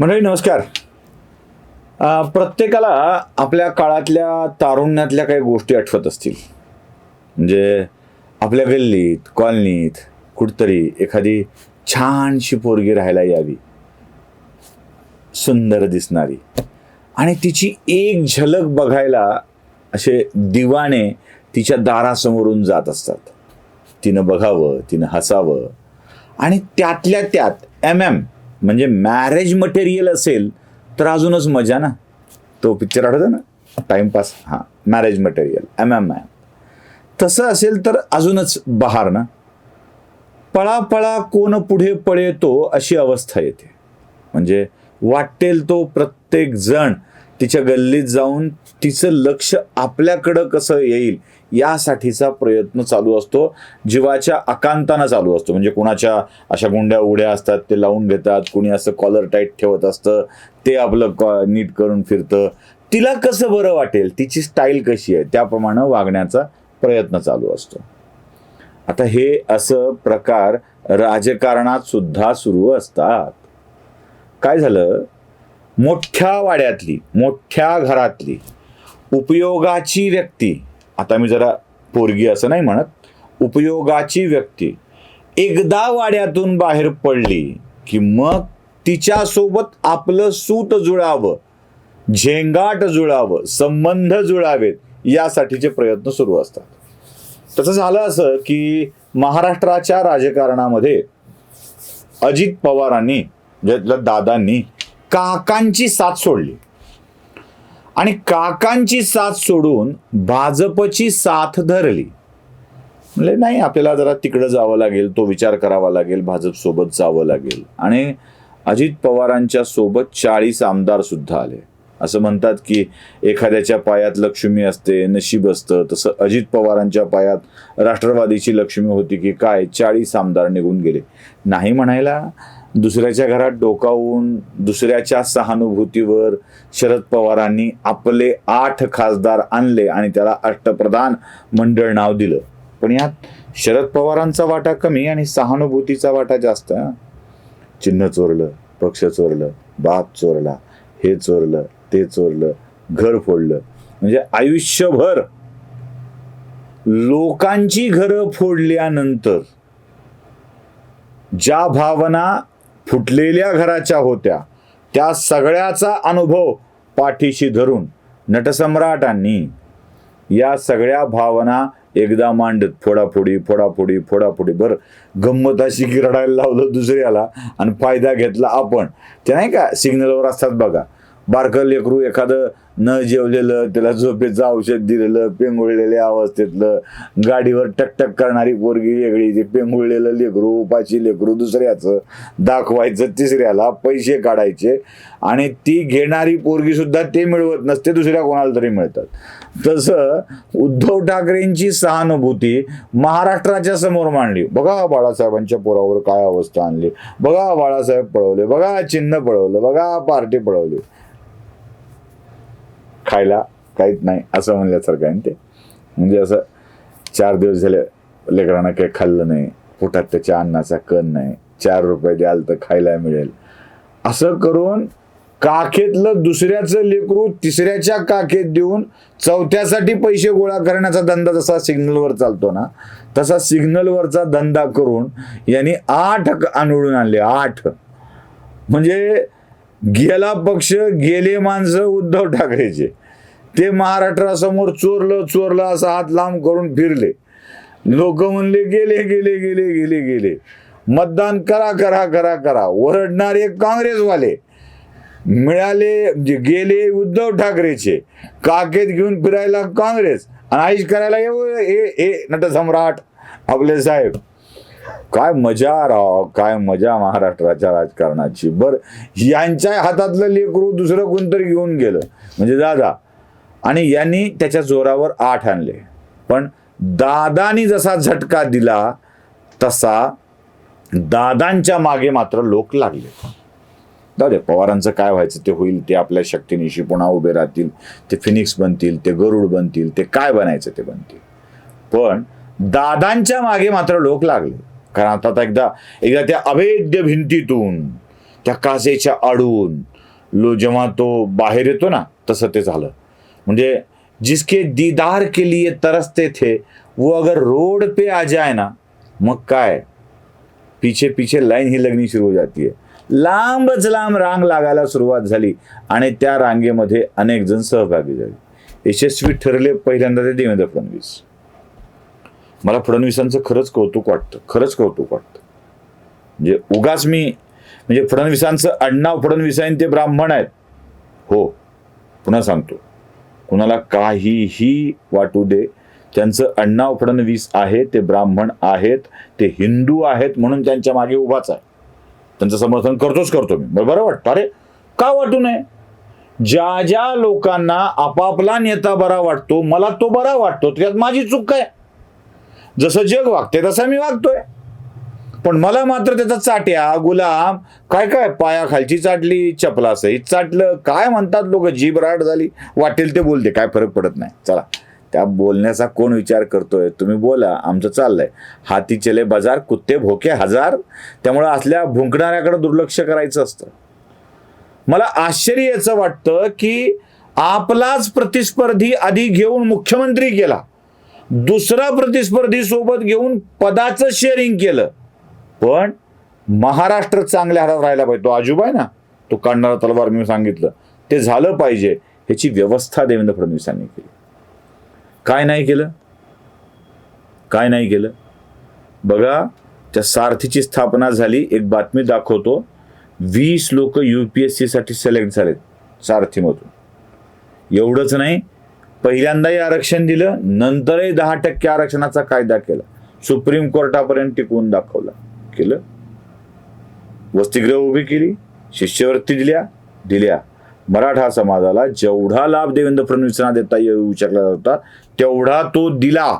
मंडळी नमस्कार. प्रत्येकाला आपल्या काळातल्या तारुण्यातल्या काही गोष्टी आठवत असतील. म्हणजे आपल्या गल्लीत कॉलनीत कुठतरी एखादी छानशी पोरगी राहायला यावी. सुंदर दिसणारी. आणि तिची एक झलक बघायला असे दिवाणे तिच्या दारासमोरून जात असतात. तिनं बघावं तिनं हसावं. आणि त्यातल्या त्यात एम एम म्हणजे मॅरेज मटेरियल असेल तर अजूनच मजा ना. तो पिक्चर आठवतो ना? टाइमपास हां marriage material M M M तसं असेल तर अजूनच बहार ना. पळा पळा कोण पुढे पळेतो अशी अवस्था येते. म्हणजे वाटेल तो प्रत्येक जण तिच्या गल्लीत जाऊन तिचं लक्ष आपल्याकडं कसं येईल यासाठीचा प्रयत्न चालू असतो. जीवाच्या अकांतानं चालू असतो. म्हणजे कुणाच्या अशा गुंड्या उड्या असतात ते लावून घेतात कुणी असं कॉलर टाईट ठेवत असतं ते आपलं कॉ- नीट करून फिरतं. तिला कसं बरं वाटेल तिची स्टाईल कशी आहे त्याप्रमाणे वागण्याचा प्रयत्न चालू असतो. आता हे असं प्रकार राजकारणात सुद्धा सुरू असतात. काय झालं? मोठ्या वाड्यातली मोठ्या घरातली उपयोगाची व्यक्ती आता मी जरा पोरगी असं नाही म्हणत उपयोगाची व्यक्ती एकदा वाड्यातून बाहेर पडली की मग तिच्यासोबत आपलं सूत जुळावं झेंगाट जुळावं संबंध जुळावेत यासाठीचे प्रयत्न सुरू असतात. तसं झालं असं की महाराष्ट्राच्या राजकारणामध्ये अजित पवारांनी ज्यातल्या दादांनी काकांची साथ सोडली. आणि काकांची साथ सोडून भाजपची साथ धरली. म्हणजे नाही आपल्याला जरा तिकडं जावं लागेल तो विचार करावा लागेल भाजप सोबत जावं लागेल. आणि अजित पवारांच्या सोबत चाळीस आमदार सुद्धा आले. असं म्हणतात की एखाद्याच्या पायात लक्ष्मी असते नशीब असतं. तसं अजित पवारांच्या पायात राष्ट्रवादीची लक्ष्मी होती की काय चाळीस आमदार निघून गेले. नाही म्हणायला दुसऱ्याच्या घरात डोकावून दुसऱ्याच्या सहानुभूतीवर शरद पवारांनी आपले आठ खासदार आणले आणि त्याला अष्टप्रधान मंडळ नाव दिलं. पण यात शरद पवारांचा वाटा कमी आणि सहानुभूतीचा वाटा जास्त. चिन्ह चोरलं पक्ष चोरलं बाप चोरला हे चोरलं ते चोरलं घर फोडलं. म्हणजे आयुष्यभर लोकांची घरं फोडल्यानंतर ज्या भावना फुटलेल्या घराच्या होत्या. त्या सगळ्याचा अनुभव पाठीशी धरून नटसम्राटांनी या सगळ्या भावना एकदा मांडत फोडाफोडी फोडाफोडी फोडाफोडी. बरं गंमत अशी की रडायला लावलं दुसऱ्याला आणि फायदा घेतला आपण. ते नाही का सिग्नलवर असतात बघा. बारकं लेकरू एखादं न जेवलेलं त्याला झोपेचं औषध दिलेलं पेंगुळलेल्या अवस्थेतलं गाडीवर टकटक करणारी पोरगी वेगळी ते पेंगुळलेलं लेकरू उपाची लेकरू दुसऱ्याचं. दाखवायचं तिसऱ्याला पैसे काढायचे. आणि ती घेणारी पोरगी सुद्धा ते मिळवत नसते दुसऱ्या कोणाला तरी मिळतात. तसं उद्धव ठाकरेंची सहानुभूती महाराष्ट्राच्या समोर मांडली. बघा बाळासाहेबांच्या पोरावर काय अवस्था आणली. बघा बाळासाहेब पळवले बघा चिन्ह पळवलं बघा पार्टी पळवली. खायला काहीच नाही असं म्हणल्यासारखं आहे ते. म्हणजे असं चार दिवस झाले लेकरांना काही खाल्लं नाही पोटात त्याच्या अन्नाचा कण नाही चार रुपये द्याल तर खायला मिळेल. असं करून काखेतलं दुसऱ्याचं लेकरू तिसऱ्याच्या काखेत देऊन चौथ्यासाठी पैसे गोळा करण्याचा धंदा जसा सिग्नलवर चालतो ना तसा सिग्नलवरचा धंदा करून यांनी आठ आणून आणले आठ. म्हणजे गेला पक्ष गेले माणसं उद्धव ठाकरेचे. ते महाराष्ट्रासमोर चोरलं चोरलं असं हात लांब करून फिरले. लोक म्हणले गेले गेले गेले गेले गेले. मतदान करा करा करा करा. ओरडणारे काँग्रेसवाले. मिळाले म्हणजे गेले उद्धव ठाकरेचे. काकेत घेऊन फिरायला काँग्रेस. आणि आईश करायला हे हे हे नटसम्राट आपले साहेब. काय मजा राव काय मजा महाराष्ट्राच्या राजकारणाची. बर यांच्या हातातलं लेकरू दुसरं कोणतरी घेऊन गेलं. म्हणजे दादा आणि यांनी त्याच्या जोरावर आठ आणले. पण दादानी जसा झटका दिला तसा दादांच्या मागे मात्र लोक लागले. जाऊ दे पवारांचं काय व्हायचं ते होईल ते आपल्या शक्तीनिशी पुन्हा उभे राहतील ते फिनिक्स बनतील ते गरुड बनतील ते काय बनायचं ते बनतील. पण दादांच्या मागे मात्र लोक लागले. कारण आता आता एकदा एकदा त्या अभेद्य भिंतीतून त्या काचेच्या आडून लो जेव्हा तो बाहेर येतो ना तसं ते झालं. म्हणजे जिसके दीदार के लिए तरसते थे वो अगर रोड पे आ जाए ना मग काय? पीछे पीछे लाईन ही लगनी सुरू हो जाती है. लांबच लांब रांग लागायला सुरुवात झाली आणि त्या रांगेमध्ये अनेक जण सहभागी झाले. यशस्वी ठरले पहिल्यांदा ते देवेंद्र फडणवीस. मला फडणवीसांचं खरंच कौतुक वाटतं खरंच कौतुक वाटतं. म्हणजे उगाच मी म्हणजे फडणवीसांचं अण्णाव फडणवीसाईन आहे आणि ते ब्राह्मण आहेत. हो पुन्हा सांगतो. कुणाला काहीही वाटू दे त्यांचं अण्णाव फडणवीस आहे ते ब्राह्मण आहेत ते हिंदू आहेत म्हणून त्यांच्या मागे उभाच आहे. त्यांचं समर्थन करतोच करतो मी. मला बरं वाटतं? अरे का वाटू नये? ज्या ज्या लोकांना आपापला नेता बरा वाटतो मला तो बरा वाटतो. त्यात माझी चूक काय? जसं जग वागते तसं मी वागतोय. पण मला मात्र त्याचा चाट्या गुलाम काय काय पायाखालची चाटली चपला सहित चाटलं. काय म्हणतात लोक जीभ राट झाली. वाटेल ते बोलते काय फरक पडत नाही. चला त्या बोलण्याचा कोण विचार करतोय? तुम्ही बोला आमचं चाललंय. हाती चले बाजार कुत्ते भोके हजार. त्यामुळं असल्या भुंकणाऱ्याकडे दुर्लक्ष करायचं असतं. मला आश्चर्य याचं वाटतं की आपलाच प्रतिस्पर्धी आधी घेऊन मुख्यमंत्री केला दुसरा प्रतिस्पर्धी सोबत घेऊन पदाचं शेअरिंग केलं. पण महाराष्ट्र चांगल्या हातात राहायला पाहिजे. तो आजूबा आहे ना तो काढणारा तलवार मी सांगितलं. ते झालं पाहिजे. ह्याची व्यवस्था देवेंद्र फडणवीसांनी केली. काय नाही केलं? काय नाही केलं? बघा त्या सारथीची स्थापना झाली. एक बातमी दाखवतो. वीस लोक यू पी एस सीसाठी सिलेक्ट झालेत सारथीमधून. एवढंच नाही पहिल्यांदाही आरक्षण दिलं नंतरही दहा टक्के आरक्षणाचा कायदा केला. सुप्रीम कोर्टापर्यंत टिकवून दाखवला. केलं. वसतिगृह उभी केली शिष्यवृत्ती दिल्या दिल्या. मराठा समाजाला जेवढा लाभ देवेंद्र फडणवीसांना देता येऊ शकला होता तेवढा तो दिला.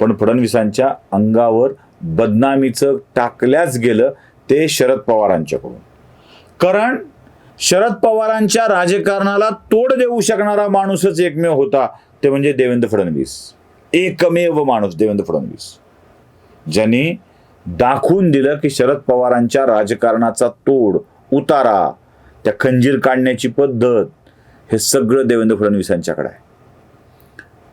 पण फडणवीसांच्या अंगावर बदनामीचं टाकल्याच गेलं ते शरद पवारांच्याकडून. कारण शरद पवारांच्या राजकारणाला तोड देऊ शकणारा माणूसच एकमेव होता. ते म्हणजे देवेंद्र फडणवीस. एकमेव माणूस देवेंद्र फडणवीस. ज्यांनी दाखवून दिलं की शरद पवारांच्या राजकारणाचा तोड उतारा त्या खंजीर काढण्याची पद्धत हे सगळं देवेंद्र फडणवीसांच्याकडे आहे.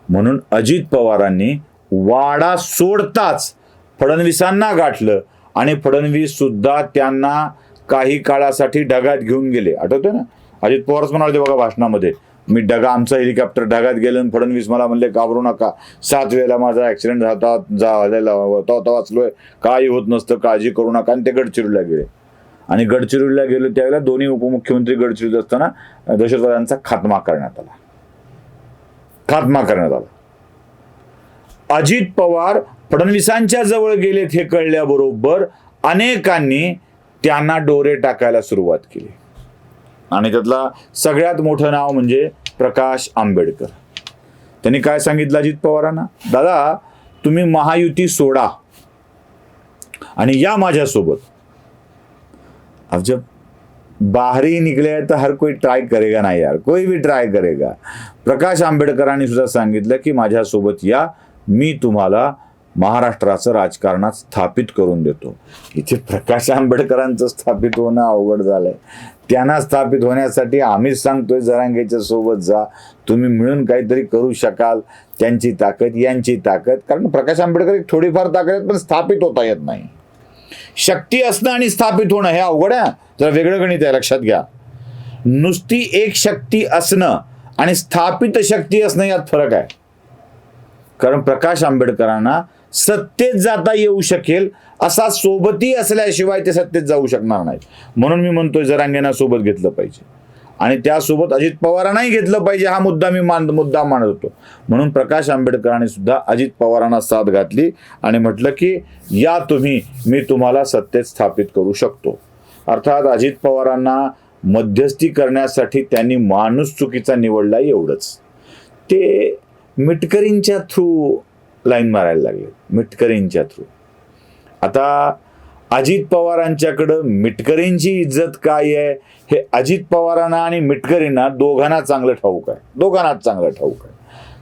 म्हणून अजित पवारांनी वाडा सोडताच फडणवीसांना गाठलं आणि फडणवीस सुद्धा त्यांना काही काळासाठी ढगात घेऊन गेले. आठवतं ना? अजित पवारच म्हणाले बघा भाषणामध्ये मी ढगा आमचा हेलिकॉप्टर ढगात गेलं आणि फडणवीस मला म्हणले घाबरू नका. सात वेळेला माझा ऍक्सिडेंट झाला झालेला होता होता वाचलोय. काही होत नसतं काळजी करू नका. आणि ते गडचिरोलीला गेले. आणि गडचिरोलीला गेले त्यावेळेला दोन्ही उपमुख्यमंत्री गडचिरोलीत असताना दहशतवाद्यांचा खात्मा करण्यात आला. खात्मा करण्यात आला. अजित पवार फडणवीसांच्या जवळ गेलेत हे कळल्याबरोबर अनेकांनी त्यांना डोरे टाकायला सुरुवात केली. आणि त्यातला सगळ्यात मोठं नाव म्हणजे प्रकाश आंबेडकर. त्यांनी काय सांगितलं अजित पवारांना? दादा तुम्ही महायुती सोडा. आणि या माझ्यासोबत. अब जब बाहर ही निकले तर हर कोई ट्राय करेगा ना यार. कोई भी ट्राय करेगा. प्रकाश आंबेडकरांनी सुद्धा सांगितलं की माझ्यासोबत या. मी तुम्हाला महाराष्ट्राचं राजकारणात स्थापित करून देतो. इथे प्रकाश आंबेडकरांचं स्थापित होणं अवघड झालंय. त्यांना स्थापित होण्यासाठी आम्हीच सांगतोय जरांगेच्या सोबत जा. तुम्ही मिळून काहीतरी करू शकाल. त्यांची ताकद यांची ताकद. कारण प्रकाश आंबेडकर एक थोडीफार ताकद आहेत पण स्थापित होता येत नाही. शक्ती असणं आणि स्थापित होणं हे अवघड आहे. जरा वेगळं गणित आहे लक्षात घ्या. नुसती एक शक्ती असणं आणि स्थापित शक्ती असणं यात फरक आहे. कारण प्रकाश आंबेडकरांना सत्तेत जाता येऊ शकेल असा सोबती असल्याशिवाय ते सत्तेत जाऊ शकणार नाहीत. म्हणून मी म्हणतोय जरांगेना सोबत घेतलं पाहिजे. आणि त्यासोबत अजित पवारांनाही घेतलं पाहिजे हा मुद्दा मी मान मुद्दा मांडत होतो म्हणून प्रकाश आंबेडकरांनी सुद्धा अजित पवारांना साथ घातली आणि म्हटलं की या तुम्ही मी तुम्हाला सत्तेत स्थापित करू शकतो. अर्थात अजित पवारांना मध्यस्थी करण्यासाठी त्यांनी माणूस चुकीचा निवडला एवढंच. ते मिटकरींच्या थ्रू लाईन मारायला लागले मिटकरींच्या थ्रू आता अजित पवारांच्याकडं मिटकरींची इज्जत काय आहे? हे अजित पवारांना आणि मिटकरींना दोघांना चांगलं ठाऊक आहे. दोघांनाच चांगलं ठाऊक आहे.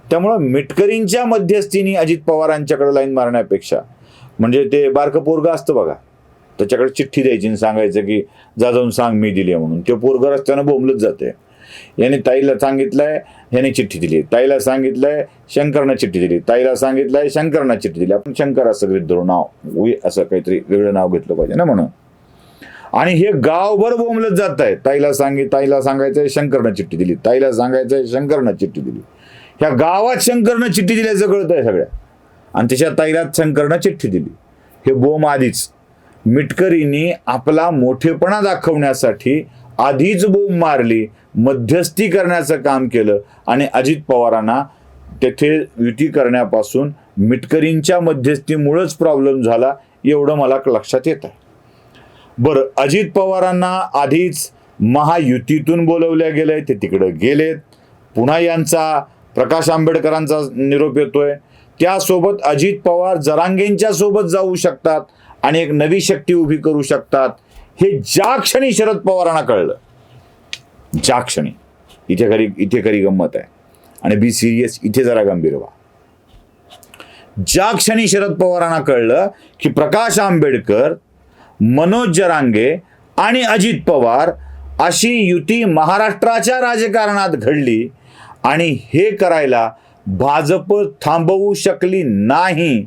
त्यामुळं मिटकरींच्या मध्यस्थीने अजित पवारांच्याकडे लाईन मारण्यापेक्षा म्हणजे ते बारकं पोरगं असतं बघा. त्याच्याकडे चिठ्ठी द्यायची आणि सांगायचं की जा जाऊन सांग मी दिली आहे म्हणून. ते पोरगं रस्त्यानं बोंबलत जाते याने ताईला सांगितलंय ह्याने चिठ्ठी दिली. ताईला सांगितलंय शंकरनं चिठ्ठी दिली. ताईला सांगितलंय शंकरनं चिठ्ठी दिली. आपण शंकर असं गृहीत धरू. नाव असं काहीतरी वेगळं नाव घेतलं पाहिजे ना म्हणून. आणि हे गावभर बोंबलत जात आहे ताईला सांगित ताईला सांगायचंय शंकरनं चिठ्ठी दिली. ताईला सांगायचंय शंकरनं चिठ्ठी दिली. ह्या गावात शंकरनं चिठ्ठी दिल्याचं कळत आहे सगळ्या. आणि त्याच्या ताईला शंकरनं चिठ्ठी दिली. हे बोम आधीच. मिटकरींनी आपला मोठेपणा दाखवण्यासाठी आधीच बोंब मारली मध्यस्थी करण्याचं काम केलं आणि अजित पवारांना तेथे युती करण्यापासून मिटकरींच्या मध्यस्थीमुळेच प्रॉब्लेम झाला एवढं मला लक्षात येत आहे. बरं अजित पवारांना आधीच महायुतीतून बोलवल्या गेलं आहे ते तिकडं गेलेत. पुन्हा यांचा प्रकाश आंबेडकरांचा निरोप येतोय. त्यासोबत अजित पवार जरांगेंच्या सोबत जाऊ शकतात आणि एक नवी शक्ती उभी करू शकतात. हे ज्या क्षणी शरद पवारांना कळलं ज्या क्षणी. इथे खरी इथे खरी गंमत आहे. आणि बी सिरियस इथे जरा गंभीर व्हा. ज्या क्षणी शरद पवारांना कळलं की प्रकाश आंबेडकर मनोज जरांगे आणि अजित पवार अशी युती महाराष्ट्राच्या राजकारणात घडली आणि हे करायला भाजप थांबवू शकली नाही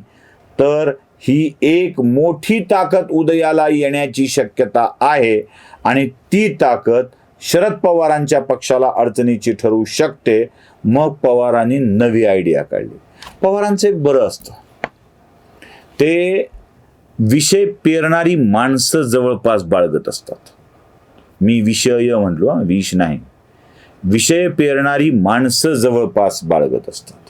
तर ही एक मोठी ताकद उदयाला येण्याची शक्यता आहे आणि ती ताकद शरद पवारांच्या पक्षाला अडचणीची ठरू शकते. मग पवारांनी नवी आयडिया काढली. पवारांचं एक बरं असतं. ते विषय पेरणारी माणसं जवळपास बाळगत असतात. मी विषय म्हटलो विष नाही. विषय पेरणारी माणसं जवळपास बाळगत असतात.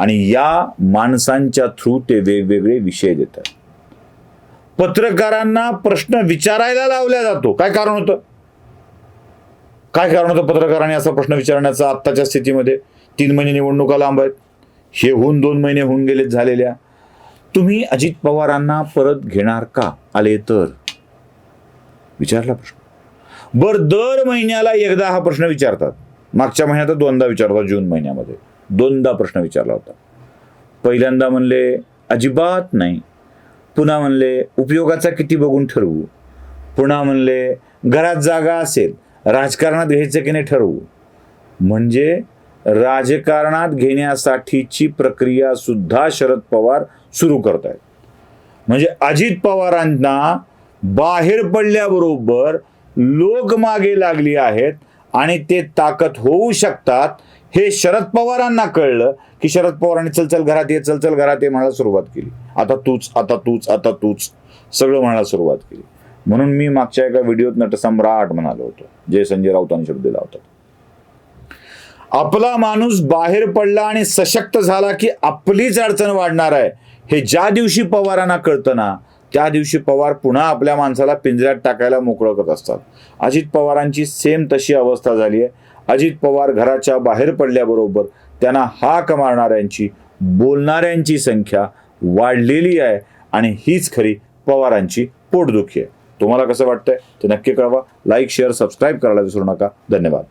आणि या माणसांच्या थ्रू ते वेगवेगळे विषय देतात. पत्रकारांना प्रश्न विचारायला लावला जातो. काय कारण होतं? काय कारण होतं पत्रकारांनी असा प्रश्न विचारण्याचा आत्ताच्या स्थितीमध्ये? तीन महिने निवडणुका लांब आहेत. हे होऊन दोन महिने होऊन गेलेत झालेल्या. तुम्ही अजित पवारांना परत घेणार का? आले तर? विचारला प्रश्न. बर दर महिन्याला एकदा हा प्रश्न विचारतात. मागच्या महिन्यात दोनदा विचारतात जून महिन्यामध्ये. दोनदा प्रश्न विचारला होता. पहिल्यांदा म्हणले अजिबात नाही. पुन्हा म्हणले उपयोगाचा किती बघून ठरवू? पुन्हा म्हणले घरात जागा असेल राजकारणात घ्यायचं की नाही ठरवू? म्हणजे राजकारणात घेण्यासाठीची प्रक्रिया सुद्धा शरद पवार सुरू करतायत. म्हणजे अजित पवारांना बाहेर पडल्याबरोबर लोक मागे लागली आहेत आणि ते ताकद होऊ शकतात हे शरद पवारांना कळलं की शरद पवारांनी चल चल घरात ये चल चल घरात ये म्हणायला सुरुवात केली. आता तूच आता तूच आता तूच. सगळं म्हणायला सुरुवात केली. म्हणून मी मागच्या एका व्हिडिओत नटसम्राट म्हणालो होतो जे संजय राऊतांनी शब्द दिला होता आपला माणूस बाहेर पडला आणि सशक्त झाला की आपलीच अडचण वाढणार आहे. हे ज्या दिवशी पवारांना कळतं ना त्या दिवशी पवार पुन्हा आपल्या माणसाला पिंजऱ्यात टाकायला मोकळं करत असतात. अजित पवारांची सेम तशी अवस्था झाली आहे. अजित पवार घराच्या बाहेर पडल्याबरोबर त्यांना हाक मारणाऱ्यांची बोलणाऱ्यांची संख्या वाढलेली आहे आणि हीच खरी पवारांची पोटदुखी आहे. तुम्हाला कसं वाटतंय? ते नक्की कळवा. लाईक शेअर सबस्क्राईब करायला विसरू नका. धन्यवाद.